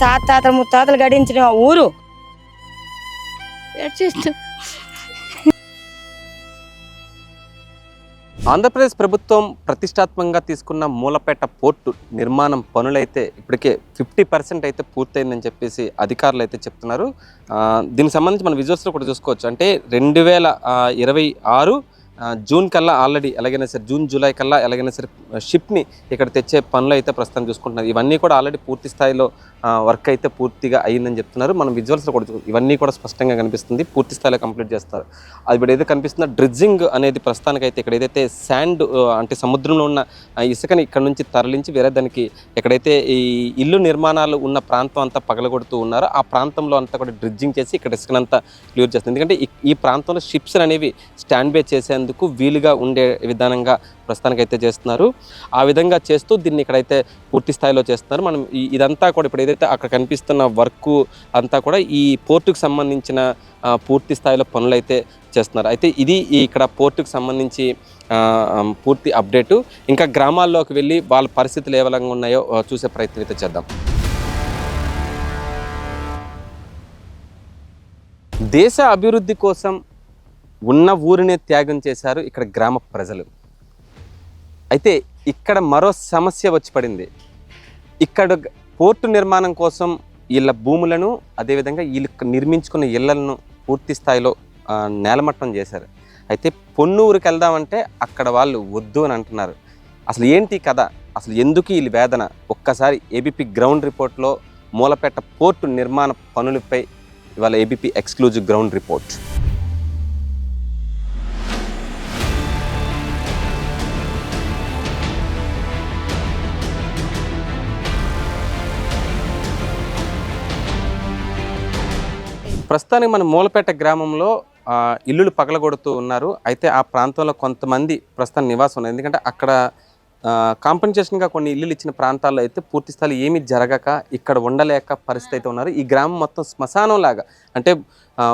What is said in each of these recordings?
తాత తాతలు ముత్తాతలు గడించిన ఊరు. ఏడ్చేస్తూ ఆంధ్రప్రదేశ్ ప్రభుత్వం ప్రతిష్టాత్మకంగా తీసుకున్న మూలపేట పోర్టు నిర్మాణం పనులైతే ఇప్పటికే ఫిఫ్టీ పర్సెంట్ అయితే పూర్తయిందని చెప్పేసి అధికారులు అయితే చెప్తున్నారు. ఆ, దీనికి సంబంధించి మన విజువల్స్లో కూడా చూసుకోవచ్చు. అంటే రెండు వేల ఆ, ఇరవై ఆరు ఆ, జూన్ కల్లా ఆల్రెడీ ఎలాగైనా సరే జూన్ జూలై కల్లా ఎలాగైనా సరే షిప్ని ఇక్కడ తెచ్చే పనులు అయితే ప్రస్తుతం చూసుకుంటున్నారు. ఇవన్నీ కూడా ఆల్రెడీ పూర్తి స్థాయిలో వర్క్ అయితే పూర్తిగా అయ్యిందని చెప్తున్నారు. మనం విజువల్స్లో కూడా ఇవన్నీ కూడా స్పష్టంగా కనిపిస్తుంది. పూర్తి స్థాయిలో కంప్లీట్ చేస్తారు. అది ఇప్పుడు ఏదైతే కనిపిస్తుందో డ్రిడ్జింగ్ అనేది ప్రస్తుతానికైతే ఇక్కడ ఏదైతే శాండ్ అంటే సముద్రంలో ఉన్న ఇసుకని ఇక్కడ నుంచి తరలించి వేరే దానికి ఎక్కడైతే ఈ ఇల్లు నిర్మాణాలు ఉన్న ప్రాంతం అంతా పగలగొడుతూ ఉన్నారో ఆ ప్రాంతంలో అంతా కూడా డ్రిడ్జింగ్ చేసి ఇక్కడ ఇసుకనంతా క్లియర్ చేస్తుంది. ఎందుకంటే ఈ- ఈ ప్రాంతంలో షిప్స్ అనేవి స్టాండ్ బై చేసేందుకు వీలుగా ఉండే విధానంగా ప్రస్తుతానికి అయితే చేస్తున్నారు. ఆ విధంగా చేస్తూ దీన్ని ఇక్కడైతే పూర్తి స్థాయిలో చేస్తున్నారు. మనం ఇదంతా కూడా ఇప్పుడు ఏదైతే అక్కడ కనిపిస్తున్న వర్క్ అంతా కూడా ఈ పోర్టుకు సంబంధించిన పూర్తి స్థాయిలో పనులు అయితే చేస్తున్నారు. అయితే ఇది ఇక్కడ పోర్టుకు సంబంధించి పూర్తి అప్డేటు. ఇంకా గ్రామాల్లోకి వెళ్ళి వాళ్ళ పరిస్థితులు ఏ విధంగా ఉన్నాయో చూసే ప్రయత్నం అయితే చేద్దాం. దేశ అభివృద్ధి కోసం ఉన్న ఊరినే త్యాగం చేశారు ఇక్కడ గ్రామ ప్రజలు. అయితే ఇక్కడ మరో సమస్య వచ్చి పడింది. ఇక్కడ పోర్టు నిర్మాణం కోసం వీళ్ళ భూములను అదేవిధంగా వీళ్ళు నిర్మించుకున్న ఇళ్ళను పూర్తి స్థాయిలో నేలమట్టం చేశారు. అయితే పొన్నూరుకి వెళ్దామంటే అక్కడ వాళ్ళు వద్దు అని అంటున్నారు. అసలు ఏంటి కథ? అసలు ఎందుకు వీళ్ళు వేదన? ఒక్కసారి ఏబీపీ గ్రౌండ్ రిపోర్ట్లో మూలపేట పోర్టు నిర్మాణ పనులపై ఇవాళ ఏబీపీ ఎక్స్క్లూజివ్ గ్రౌండ్ రిపోర్ట్. ప్రస్తుతానికి మన మూలపేట గ్రామంలో ఇల్లులు పగలగొడుతూ ఉన్నారు. అయితే ఆ ప్రాంతంలో కొంతమంది ప్రస్తుతం నివాసం ఉన్నారు. ఎందుకంటే అక్కడ కాంపెన్సేషన్గా కొన్ని ఇల్లులు ఇచ్చిన ప్రాంతాల్లో అయితే పూర్తి స్థాయి ఏమీ జరగక ఇక్కడ ఉండలేక పరిస్థితి అయితే ఉన్నారు. ఈ గ్రామం మొత్తం శ్మశానం లాగా అంటే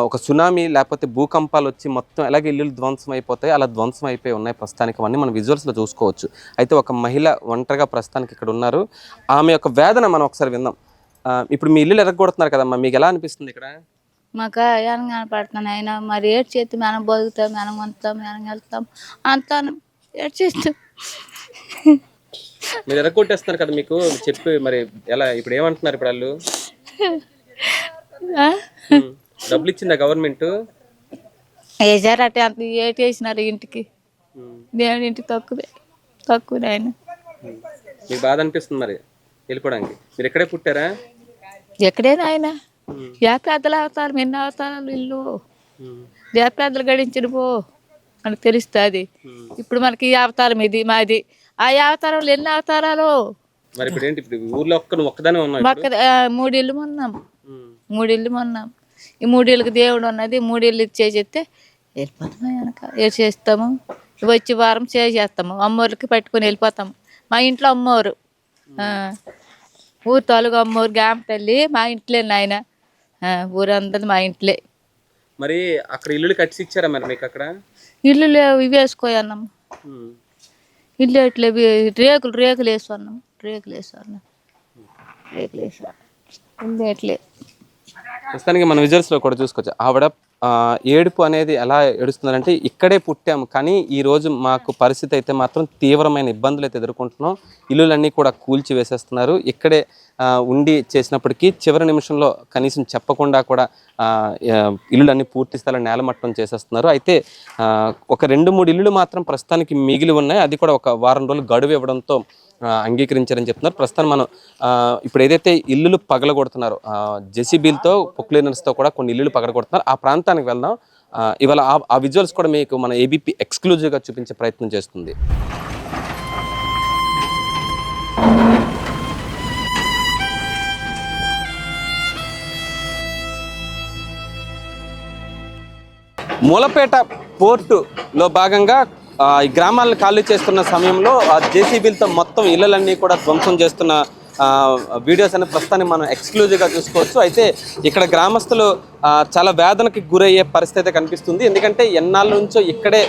ఒక సునామీ లేకపోతే భూకంపాలు వచ్చి మొత్తం ఎలాగే ఇల్లులు ధ్వంసం అయిపోతాయి. అలా ధ్వంసం అయిపోయి ఉన్నాయి ప్రస్తుతానికి అవన్నీ మనం విజువల్స్లో చూసుకోవచ్చు. అయితే ఒక మహిళ ఒంటరిగా ప్రస్తుతానికి ఇక్కడ ఉన్నారు. ఆమె యొక్క వేదన మనం ఒకసారి విందాం. ఇప్పుడు మీ ఇల్లు ఎరగొడుతున్నారు కదమ్మా మీకు ఎలా అనిపిస్తుంది ఇక్కడ? మాకు ఏం కనపడుతున్నాయి ఆయన మరి ఏడు చేతి మనం బతుకుతాం మనం వంతాం మనం వెళ్తాం అంతా ఏడు చేస్తాం. మీరు ఎరగొట్టేస్తున్నారు కదా మీకు? చెప్పి మరి ఎలా ఇప్పుడు ఏమంటున్నారు ఇప్పుడు వాళ్ళు? డబ్బులు ఇచ్చిందా గవర్నమెంట్? వేసారట అంత ఏటి వేసినారు ఇంటికి. దేవుడి ఇంటికి తక్కువే తక్కువే ఆయన మీకు బాధ అనిపిస్తుంది మరి వెళ్ళిపోవడానికి. మీరు ఇక్కడే పుట్టారా? ఎక్కడైనా ఆయన ఏ పెద్దలు అవతారం ఎన్ని అవతారాలు ఇల్లు పెద్దలు గడించిన పో మనకు తెలుస్తుంది. ఇప్పుడు మనకి ఈ అవతారం ఇది మాది. ఆ అవతారంలో ఎన్ని అవతారాలు మరి ఇప్పుడు ఏంటి ఇప్పుడు ఊర్లో ఒక్క నువ్వు ఒక్కదానే ఉన్నావు ఈ మూడిళ్ళకి దేవుడు ఉన్నది మూడిళ్ళు ఇచ్చేసేస్తే వెళ్ళిపోతాము వెనక? ఏ చేస్తాము? వచ్చి వారం చేసేస్తాము అమ్మోరికి పట్టుకొని వెళ్ళిపోతాము. మా ఇంట్లో అమ్మోరు. ఆ, ఊరు తొలగు అమ్మోరు గామ తల్లి మా ఇంట్లో నాయన ఆ, ఊరందరిది మా ఇంట్లే. మరి అక్కడ ఇల్లులు కట్టిసి ఇచ్చారా మరి మీకు అక్కడ? ఇల్లు లేవు ఇవి వేసుకోయన్నాం. ఇల్లు ఎట్లే రేకులు రేకులు వేసుకున్నాం రేకులు వేసుకున్నాం రేకులు వేసుకున్నాం ఇల్లు ఎట్లే. ప్రస్తుతానికి మన విజువల్స్లో కూడా చూసుకోవచ్చు. ఆవిడ ఏడుపు అనేది ఎలా ఏడుస్తున్నారంటే ఇక్కడే పుట్టాము కానీ ఈరోజు మాకు పరిస్థితి అయితే మాత్రం తీవ్రమైన ఇబ్బందులు అయితే ఎదుర్కొంటున్నాం. ఇల్లులన్నీ కూడా కూల్చి వేసేస్తున్నారు. ఇక్కడే ఉండి చేసినప్పటికీ చివరి నిమిషంలో కనీసం చెప్పకుండా కూడా ఇల్లులన్నీ పూర్తి స్థాయిలో నేలమట్టం చేసేస్తున్నారు. అయితే ఒక రెండు మూడు ఇల్లులు మాత్రం ప్రస్తుతానికి మిగిలి ఉన్నాయి. అది కూడా ఒక వారం రోజులు గడువు ఇవ్వడంతో అంగీకరించారని చెప్తున్నారు. ప్రస్తుతం మనం ఇప్పుడు ఏదైతే ఇల్లులు పగలగొడుతున్నారో జెసిబీలతో పొక్లీనర్స్తో కూడా కొన్ని ఇల్లులు పగలగొడుతున్నారు. ఆ ప్రాంతానికి వెళ్దాం. ఇవాళ ఆ- విజువల్స్ కూడా మీకు మన ఏబీపీ ఎక్స్క్లూజివ్గా చూపించే ప్రయత్నం చేస్తుంది. మూలపేట పోర్టులో భాగంగా ఈ గ్రామాలను ఖాళీ చేస్తున్న సమయంలో ఆ జేసీబీలతో మొత్తం ఇళ్ళలన్నీ కూడా ధ్వంసం చేస్తున్న వీడియోస్ అనే ప్రస్తుతాన్ని మనం ఎక్స్క్లూజివ్గా చూసుకోవచ్చు. అయితే ఇక్కడ గ్రామస్తులు చాలా వేదనకి గురయ్యే పరిస్థితి అయితే కనిపిస్తుంది. ఎందుకంటే ఎన్నాళ్ళ నుంచో ఇక్కడే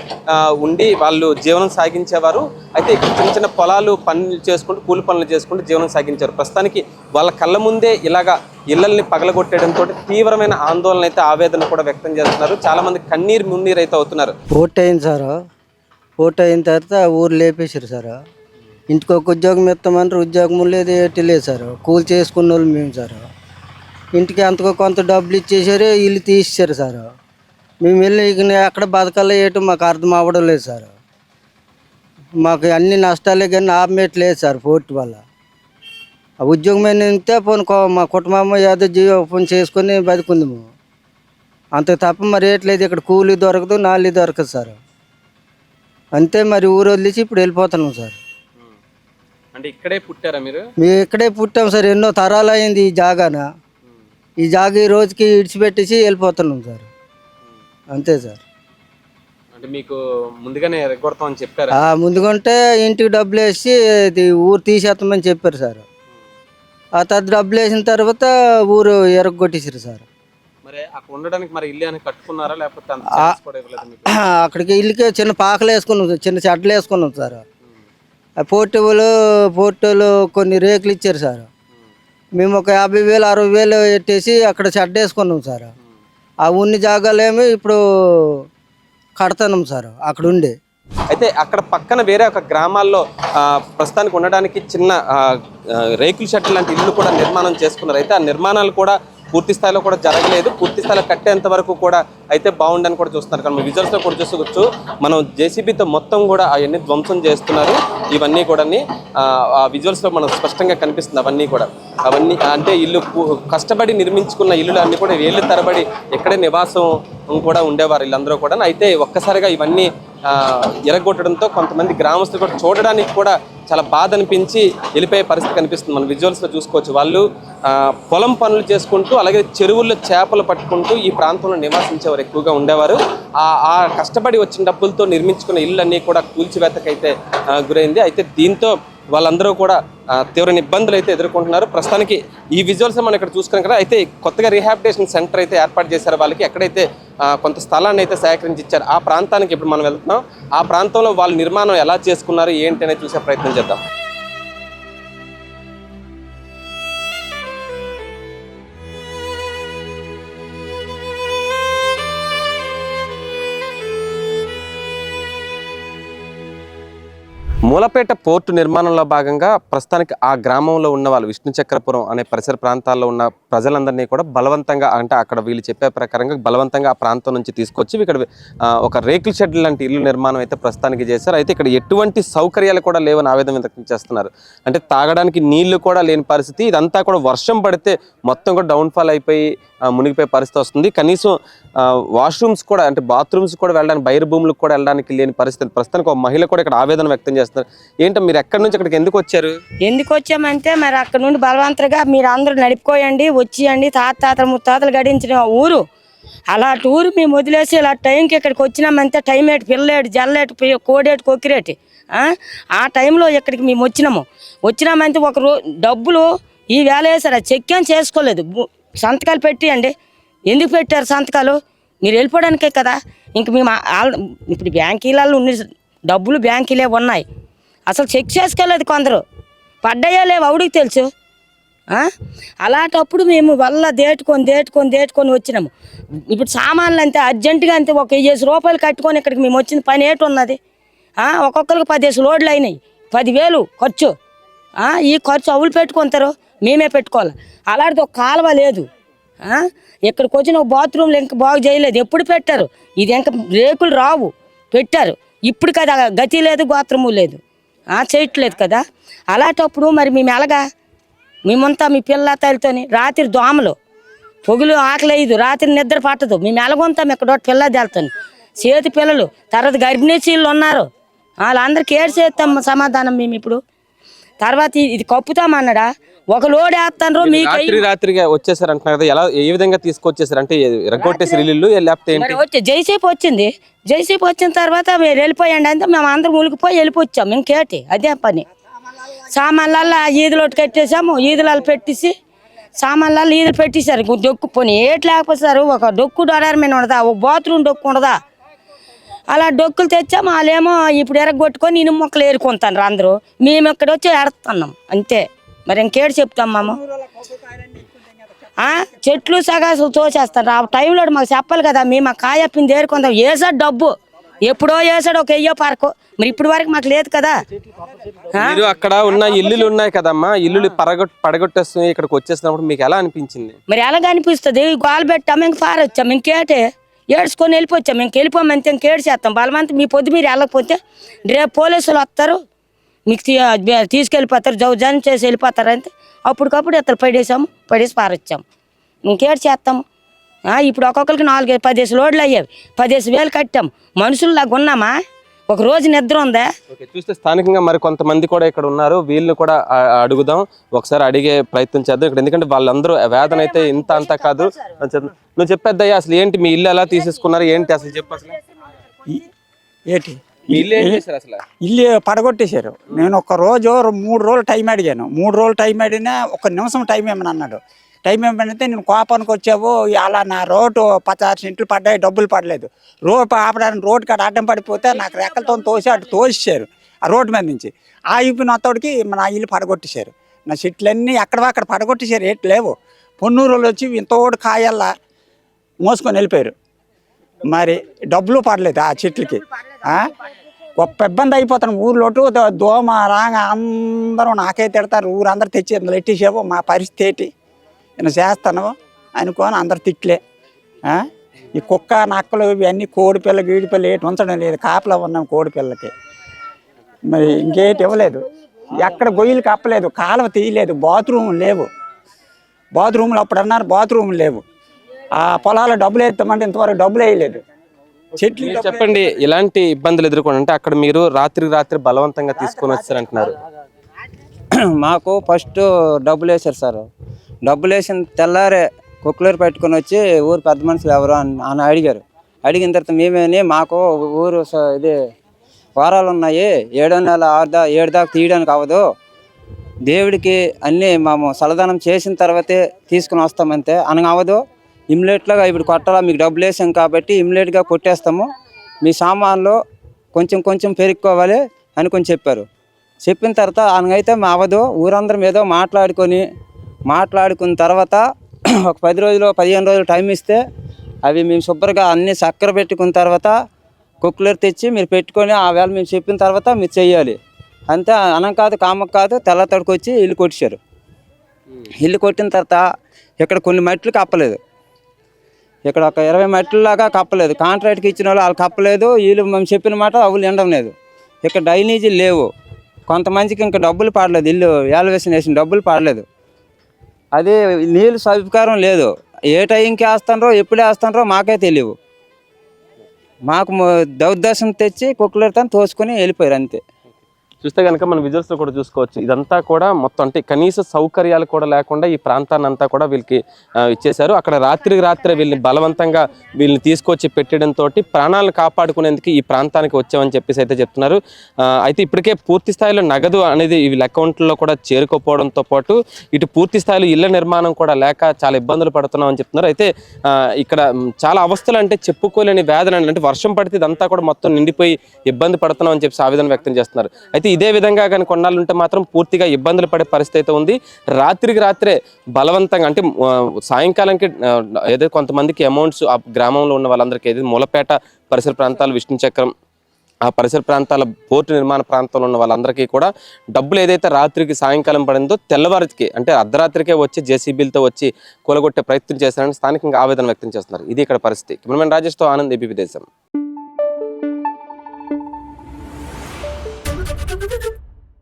ఉండి వాళ్ళు జీవనం సాగించేవారు. అయితే ఇక్కడ చిన్న చిన్న పొలాలు పనులు చేసుకుంటూ కూలి పనులు చేసుకుంటూ జీవనం సాగించారు. ప్రస్తుతానికి వాళ్ళ కళ్ళ ముందే ఇలాగా ఇళ్ళల్ని పగలగొట్టడంతో తీవ్రమైన ఆందోళన అయితే ఆవేదన కూడా వ్యక్తం చేస్తున్నారు. చాలామంది కన్నీరు మున్నీరు అయితే అవుతున్నారు. Vote sir. ఓట్ అయిన తర్వాత ఊరు లేపేసారు సార్. ఇంటికి ఒక ఉద్యోగం ఇస్తామంటారు ఉద్యోగం లేదు ఏటి లేదు సార్. కూలి చేసుకున్న వాళ్ళు మేము సార్. ఇంటికి ఎంతకో కొంత డబ్బులు ఇచ్చేసారు ఇల్లు తీసేశారు సార్. మేము వెళ్ళి ఇక ఎక్కడ బతకాలో ఏటో మాకు అర్థం అవ్వడం లేదు సార్. మాకు అన్ని నష్టాలే కానీ ఆపమేట్లేదు సార్ పోటీ వల్ల. ఆ ఉద్యోగం అయితే పోను కో- మా కుటుంబం ఏదో జీవనం చేసుకొని బతుకుందాము అంత తప్ప మరి ఏట్లేదు ఇక్కడ కూలి దొరకదు నాలి దొరకదు సార్. అంతే మరి ఊరు వదిలేసి ఇప్పుడు వెళ్ళిపోతున్నాం సార్. అంటే ఇక్కడే పుట్టారా మీరు? మేము ఇక్కడే పుట్టాం సార్ ఎన్నో తరాలు అయింది ఈ జాగాన. ఈ జాగా ఈ రోజుకి ఇడిచిపెట్టేసి వెళ్ళిపోతున్నాం సార్. అంతే సార్. అంటే మీకు ముందుగానే ఎరగొడతాం అని చెప్పారా? ముందుకుంటే ఇంటికి డబ్బులు వేసి ఇది ఊరు తీసేస్తామని చెప్పారు సార్. ఆ తర్వాత డబ్బులు వేసిన తర్వాత ఊరు ఎరగొట్టేసారు సార్. మరి అక్కడ ఉండడానికి మరి ఇల్లు అని కట్టుకున్నారా? లేకపోతే అంత ఛాన్స్ కూడా ఇవ్వలేదు మీకు? అక్కడికి ఇల్లుకి చిన్న పాకలు వేసుకున్నాం సార్. చిన్న చెడ్డలు వేసుకున్నాం సార్. ఆ పోర్టులు పోర్టులు కొన్ని రేకులు ఇచ్చారు సార్. మేము ఒక యాభై వేలు అరవై వేలు పెట్టేసి అక్కడ చెడ్డ వేసుకున్నాం సార్. ఆ ఉన్ని జాగాలేమో ఇప్పుడు కడతాం సార్. అక్కడ ఉండి. అయితే అక్కడ పక్కన వేరే ఒక గ్రామాల్లో ఆ, ప్రస్తుతానికి ఉండడానికి చిన్న ఆ, ఆ, రేకుల షెడ్ లాంటి ఇల్లు కూడా నిర్మాణం చేసుకున్నారు. అయితే ఆ నిర్మాణాలు కూడా పూర్తి స్థాయిలో కూడా జరగలేదు. పూర్తి స్థాయిలో కట్టేంత వరకు కూడా అయితే బాగుండని కూడా చూస్తున్నారు. కానీ విజువల్స్లో కూడా చూసుకోవచ్చు. మనం జేసీబీతో మొత్తం కూడా అవన్నీ ధ్వంసం చేస్తున్నారు. ఇవన్నీ కూడా ఆ విజువల్స్లో మనం స్పష్టంగా కనిపిస్తుంది అవన్నీ కూడా. అవన్నీ అంటే ఇల్లు కష్టపడి నిర్మించుకున్న ఇల్లులు అన్నీ కూడా ఏళ్ళు తరబడి ఎక్కడే నివాసం కూడా ఉండేవారు వీళ్ళందరూ కూడా అయితే ఒక్కసారిగా ఇవన్నీ ఎరగొట్టడంతో కొంతమంది గ్రామస్తులు కూడా చూడడానికి కూడా చాలా బాధ అనిపించి వెళ్ళిపోయే పరిస్థితి కనిపిస్తుంది. మనం విజువల్స్లో చూసుకోవచ్చు. వాళ్ళు పొలం పనులు చేసుకుంటూ అలాగే చెరువుల్లో చేపలు పట్టుకుంటూ ఈ ప్రాంతంలో నివాసించేవారు ఎక్కువగా ఉండేవారు. ఆ కష్టపడి వచ్చిన డబ్బులతో నిర్మించుకున్న ఇళ్ళన్నీ కూడా కూల్చివేతకైతే గురైంది. అయితే దీంతో వాళ్ళందరూ కూడా తీవ్ర తీవ్రమైన ఇబ్బందులు అయితే ఎదుర్కొంటున్నారు. ప్రస్తుతానికి ఈ విజువల్స్ మనం ఇక్కడ చూసుకున్నాం కదా అయితే కొత్తగా రీహాబిటేషన్ సెంటర్ అయితే ఏర్పాటు చేశారు వాళ్ళకి. ఎక్కడైతే కొంత స్థలాన్ని అయితే సేకరించి ఇచ్చారు ఆ ప్రాంతానికి ఇప్పుడు మనం వెళ్తున్నాం. ఆ ప్రాంతంలో వాళ్ళ నిర్మాణం ఎలా చేసుకున్నారు ఏంటి అనేది చూసే ప్రయత్నం చేద్దాం. మూలపేట పోర్టు నిర్మాణంలో భాగంగా ప్రస్తుతానికి ఆ గ్రామంలో ఉన్న వాళ్ళు విష్ణు చక్రపురం అనే పరిసర ప్రాంతాల్లో ఉన్న ప్రజలందరినీ కూడా బలవంతంగా అంటే అక్కడ వీళ్ళు చెప్పే ప్రకారంగా బలవంతంగా ఆ ప్రాంతం నుంచి తీసుకొచ్చి ఇక్కడ ఒక రేకుల షెడ్ లాంటి ఇల్లు నిర్మాణం అయితే ప్రస్తుతానికి చేశారు. అయితే ఇక్కడ ఎటువంటి సౌకర్యాలు కూడా లేవని ఆవేదన వ్యక్తం చేస్తున్నారు. అంటే తాగడానికి నీళ్ళు కూడా లేని పరిస్థితి. ఇదంతా కూడా వర్షం పడితే మొత్తం కూడా డౌన్ఫాల్ అయిపోయి మునిగిపోయే పరిస్థితి వస్తుంది. కనీసం వాష్రూమ్స్ కూడా అంటే బాత్రూమ్స్ కూడా వెళ్ళడానికి బయరు భూములకు కూడా వెళ్ళడానికి లేని పరిస్థితి. ప్రస్తుతానికి ఒక మహిళ కూడా ఇక్కడ ఆవేదన వ్యక్తం చేస్తున్నారు. ఏంటో మీరు ఎక్కడి నుంచి ఇక్కడికి ఎందుకు వచ్చారు? ఎందుకు వచ్చామంటే మరి అక్కడ నుండి బలవంతంగా మీరు అందరూ నడిపిపోయండి వచ్చేయండి. తాత తాతలు ముత్తాతలు గడించిన ఊరు. అలాంటి ఊరు మేము వదిలేసి ఇలా టైంకి ఇక్కడికి వచ్చినామంటే టైం ఏటి? పిల్లలేటి జల్లేటి పి- కోడేటి కొక్కిరేటి ఆ? టైంలో ఇక్కడికి మేము వచ్చినాము. వచ్చినామంటే ఒక డబ్బులు ఈ వేల వేసారు చెక్ ఏం చేసుకోలేదు సంతకాలు పెట్టియండి. ఎందుకు పెట్టారు సంతకాలు? మీరు వెళ్ళిపోవడానికే కదా. ఇంక మేము ఆ- ఇప్పుడు బ్యాంకీలలో ఉన్న డబ్బులు బ్యాంకీలే ఉన్నాయి. అసలు చెక్ చేసుకోలేదు కొందరు. పడ్డాయో లేవు అవుడికి తెలుసు? అలాంటప్పుడు మేము వల్ల దేటుకొని దేటుకొని దేటుకొని వచ్చినాము. ఇప్పుడు సామాన్లు అంతే అర్జెంటుగా అంతే ఒక వెయ్యేసి రూపాయలు కట్టుకొని ఇక్కడికి మేము వచ్చిన పని ఏటు ఉన్నది? ఒక్కొక్కరికి పదిహేసి లోడ్లు అయినాయి. పదివేలు ఖర్చు. ఈ ఖర్చు అవులు పెట్టుకుంటారు? మేమే పెట్టుకోవాలి. అలాంటిది ఒక కాలువ లేదు. ఇక్కడికి వచ్చిన ఒక బాత్రూమ్లు ఇంకా బాగు చేయలేదు. ఎప్పుడు పెట్టారు? ఇది ఇంకా రేకులు రావు. పెట్టారు. ఇప్పుడు కదా గతి లేదు బాత్రూము లేదు. చేయట్లేదు కదా? అలాంటప్పుడు మరి మేము ఎలాగా మేమంతా మీ పిల్ల తల్లితోని రాత్రి దోమలు పొగులు ఆకలేదు రాత్రి నిద్ర పట్టదు. మేము ఎలాగొంతాం ఇక్కడ పిల్ల తేలుతాను చేతి పిల్లలు తర్వాత గర్భిణీ ఉన్నారు. వాళ్ళందరికీ ఏడు చేస్తాం సమాధానం మేము ఇప్పుడు. తర్వాత ఇది- ఇది కప్పుతామన్నాడా? ఒక లోడ్ వేస్తాను మీకు రాత్రి రాత్రిగా వచ్చేసారు అంటున్నారు కదా ఎలా ఏ విధంగా తీసుకొచ్చేసారు? అంటే రగ్గొట్టేసి ఇల్లు లేకపోతే ఏంటి? వచ్చి జైసేపు వచ్చింది. జైసేపు వచ్చిన తర్వాత మీరు వెళ్ళిపోయండి అంటే మేము అందరం ఉలికిపోయి వెళ్ళిపోవచ్చాం ఇంకేటి అదే పని. సామాన్లల్లో ఈదులోటి కట్టేసాము ఈదులలో పెట్టేసి సామాన్లలో ఈదులు పెట్టేశారు. డొక్కు పోనీ. ఏటి లేకపోతే సార్ ఒక డొక్కు మీద ఉండదా? ఒక బాత్రూమ్ డొక్కు ఉండదా? అలా డొక్కులు తెచ్చాము. వాళ్ళేమో ఇప్పుడు ఎరగొట్టుకొని ఇనుము మొక్కలు ఏరుకుంటారు అందరూ. మేము ఇక్కడ వచ్చి ఏడుతున్నాం అంతే. మరి ఇంకేడు చెప్తాం మామ? ఆ, చెట్లు సగాసులు తోసేస్తారు ఆ టైంలో మాకు చెప్పాలి కదా మేము కాయ పిండి ఏరుకుందాం. వేసాడు డబ్బు. ఎప్పుడో వేసాడు ఒక వెయ్యో పార్కు. మరి ఇప్పుడు వరకు మాకు లేదు కదా? మీరు అక్కడ ఉన్న ఇల్లులు ఉన్నాయి కదమ్మా. ఇల్లులు పడగొట్ పడగొట్టేస్తున్నాయి. ఇక్కడికి వచ్చేసినప్పుడు మీకు ఎలా అనిపించింది? మరి ఎలాగ అనిపిస్తుంది? గోలు పెట్టాము ఇంక పారొచ్చాము ఇంకేటే? ఏడ్చుకొని వెళ్ళిపోవచ్చాము ఇంక వెళ్ళిపోమంతే ఇంకేడు చేస్తాం. బలవంతం మీ పొద్దు మీరు వెళ్ళకపోతే రేపు పోలీసులు వస్తారు. మీకు తీ- తీసుకెళ్ళిపోతారు జౌజాన్ చేసి వెళ్ళిపోతారు అంతే అప్పటికప్పుడు ఇతరు పడేసాము పడేసి పారొచ్చాము. ఇంకేడు చేస్తాము? ఆ, ఇప్పుడు ఒక్కొక్కరికి నాలుగు పదేసి లోడ్లు అయ్యేవి పదేసి వేలు కట్టాము. మనుషుల్లాగా ఉన్నామా? ఒక రోజు నిద్ర ఉందా? ఓకే చూస్తే స్థానికంగా మరి కొంతమంది కూడా ఇక్కడ ఉన్నారు. వీళ్ళని కూడా అడుగుదాం. ఒకసారి అడిగే ప్రయత్నం చేద్దాం ఇక్కడ ఎందుకంటే వాళ్ళందరూ వేదన అయితే ఇంత అంతా కాదు. నువ్వు చెప్పేద్దయ్యా అసలు ఏంటి మీ ఇల్లు ఎలా తీసేసుకున్నారు? ఏంటి అసలు చెప్పు అసలు. ఏంటి? ఇల్లు పడగొట్టేశారు. నేను ఒక రోజు మూడు రోజులు టైం అడిగాను. మూడు రోజులు టైం అడిగినా ఒక నిమిషం టైం ఏమని అన్నాడు. టైం ఏమనంటే నేను కోపానికి వచ్చావు అలా నా రోడ్డు పచారు సెంట్లు పడ్డాయి డబ్బులు పడలేదు. రోడ్ ఆపడానికి రోడ్ కాడ అడ్డం పడిపోతే నాకు రెక్కలతో తోసి అటు తోసేశారు ఆ రోడ్డు మీద నుంచి. ఆ అతడికి నా ఇల్లు పడగొట్టేశారు. నా చెట్లన్నీ అక్కడ అక్కడ పడగొట్టేశారు ఏటి లేవు. పొన్నూరు వాళ్ళు వచ్చి ఇంతోడు కాయల్లా మోసుకొని వెళ్ళిపోయారు. మరి డబ్బులు పడలేదు ఆ చెట్లకి? గొప్ప ఇబ్బంది అయిపోతాను. ఊర్లోటు దోమ రాంగ అందరూ నాకే తిడతారు. ఊరందరూ తెచ్చి ఇందులో ఎట్టేసావు మా పరిస్థితి ఏంటి? నేను చేస్తాను అనుకోని అందరు తిట్లే. ఈ కుక్క నక్కలు ఇవన్నీ కోడి పిల్ల గీడి పిల్ల ఏటి ఉంచడం లేదు. కాపలా ఉన్నాం కోడి పిల్లకి. మరి ఇంకేటి ఇవ్వలేదు. ఎక్కడ గొయ్యలు కప్పలేదు కాలువ తీయలేదు. బాత్రూమ్ లేవు. బాత్రూమ్లు అప్పుడు అన్నారు బాత్రూమ్ లేవు. ఆ పొలాలు డబ్బులు వేస్తామంటే ఇంతవరకు డబ్బులు వేయలేదు. చెట్లు చెప్పండి ఇలాంటి ఇబ్బందులు ఎదుర్కొని అంటే అక్కడ మీరు రాత్రి రాత్రి బలవంతంగా తీసుకొని వచ్చారంటున్నారు మాకు ఫస్ట్ డబ్బులు వేశారు సార్. డబ్బులు వేసిన తెల్లారే కుక్కలూరు పెట్టుకొని వచ్చి ఊరు పెద్ద మనుషులు ఎవరు అని అని అడిగారు. అడిగిన తర్వాత మేమేని మాకు ఊరు స- ఇది వారాలు ఉన్నాయి ఏడో నెల ఆరు దా ఏడు దాకా తీయడానికి అవ్వదు. దేవుడికి అన్నీ మేము సలదానం చేసిన తర్వాతే తీసుకుని వస్తామంతే అనగా అవ్వదు. ఇమ్మీడియట్గా ఇప్పుడు కొట్టాలా మీకు డబ్బులు వేసాం కాబట్టి ఇమ్మీడియట్గా కొట్టేస్తాము. మీ సామాన్లు కొంచెం కొంచెం పెరుక్కోవాలి అని కొంచెం చెప్పారు. చెప్పిన తర్వాత అనగైతే మా అవ్వదు ఊరందరం ఏదో మాట్లాడుకొని మాట్లాడుకున్న తర్వాత ఒక పది రోజులు పదిహేను రోజులు టైం ఇస్తే అవి మేము శుభ్రంగా అన్ని చక్కర పెట్టుకున్న తర్వాత కుక్కలర్ తెచ్చి మీరు పెట్టుకొని ఆ వేళ మేము చెప్పిన తర్వాత మీరు చెయ్యాలి అంతే అనం కాదు కామకు కాదు తెల్ల తడికి వచ్చి ఇల్లు కొట్టేశారు ఇల్లు కొట్టిన తర్వాత ఇక్కడ కొన్ని మట్లు కప్పలేదు. ఇక్కడ ఒక ఇరవై మట్టిలాగా కప్పలేదు. కాంట్రాక్ట్కి ఇచ్చిన వాళ్ళు వాళ్ళు కప్పలేదు. వీళ్ళు మేము చెప్పిన మాట అవులు ఉండడం లేదు. ఇక్కడ డ్రైనేజీలు లేవు. కొంతమందికి ఇంకా డబ్బులు పడలేదు. ఇల్లు యాలవేషన్ వేసిన డబ్బులు పడలేదు. అదే నీళ్ళు సౌకర్యం లేదు. ఏ టైంకి వేస్తారో ఎప్పుడు వేస్తారో మాకే తెలియవు. మాకు దౌర్దర్శనం తెచ్చి కుక్కలతో తోసుకొని వెళ్ళిపోయారు అంతే. చూస్తే కనుక మన విజువల్స్లో కూడా చూసుకోవచ్చు. ఇదంతా కూడా మొత్తం అంటే కనీస సౌకర్యాలు కూడా లేకుండా ఈ ప్రాంతాన్ని అంతా కూడా వీళ్ళకి ఇచ్చేశారు. అక్కడ రాత్రికి రాత్రి వీళ్ళని బలవంతంగా వీళ్ళని తీసుకొచ్చి పెట్టడంతో ప్రాణాలను కాపాడుకునేందుకు ఈ ప్రాంతానికి వచ్చామని చెప్పేసి అయితే చెప్తున్నారు. అయితే ఇప్పటికే పూర్తి స్థాయిలో నగదు అనేది వీళ్ళ అకౌంట్లో కూడా చేరుకోపోవడంతో పాటు ఇటు పూర్తి స్థాయిలో ఇళ్ళ నిర్మాణం కూడా లేక చాలా ఇబ్బందులు పడుతున్నామని చెప్తున్నారు. అయితే ఇక్కడ చాలా అవస్థలు అంటే చెప్పుకోలేని వేదన అంటే వర్షం పడితే ఇదంతా కూడా మొత్తం నిండిపోయి ఇబ్బంది పడుతున్నామని చెప్పేసి చెప్పి ఆవేదన వ్యక్తం చేస్తున్నారు. అయితే ఇదే విధంగా కానీ కొన్నాళ్ళు ఉంటే మాత్రం పూర్తిగా ఇబ్బందులు పడే పరిస్థితి అయితే ఉంది. రాత్రికి రాత్రే బలవంతంగా అంటే సాయంకాలంకి ఏదో కొంతమందికి అమౌంట్స్ ఆ గ్రామంలో ఉన్న వాళ్ళందరికీ ఏదైతే మూలపేట పరిసర ప్రాంతాలు విష్ణు చక్రం ఆ పరిసర ప్రాంతాల పోర్టు నిర్మాణ ప్రాంతంలో ఉన్న వాళ్ళందరికీ కూడా డబ్బులు ఏదైతే రాత్రికి సాయంకాలం పడిందో తెల్లవారికి అంటే అర్ధరాత్రికే వచ్చి జేసీబీలతో వచ్చి కూలగొట్టే ప్రయత్నం చేశారని స్థానికంగా ఆవేదన వ్యక్తం చేస్తున్నారు. ఇది ఇక్కడ పరిస్థితి. కెమెరామెన్ రాజేష్తో ఆనంద్ ఏబీపీ దేశం.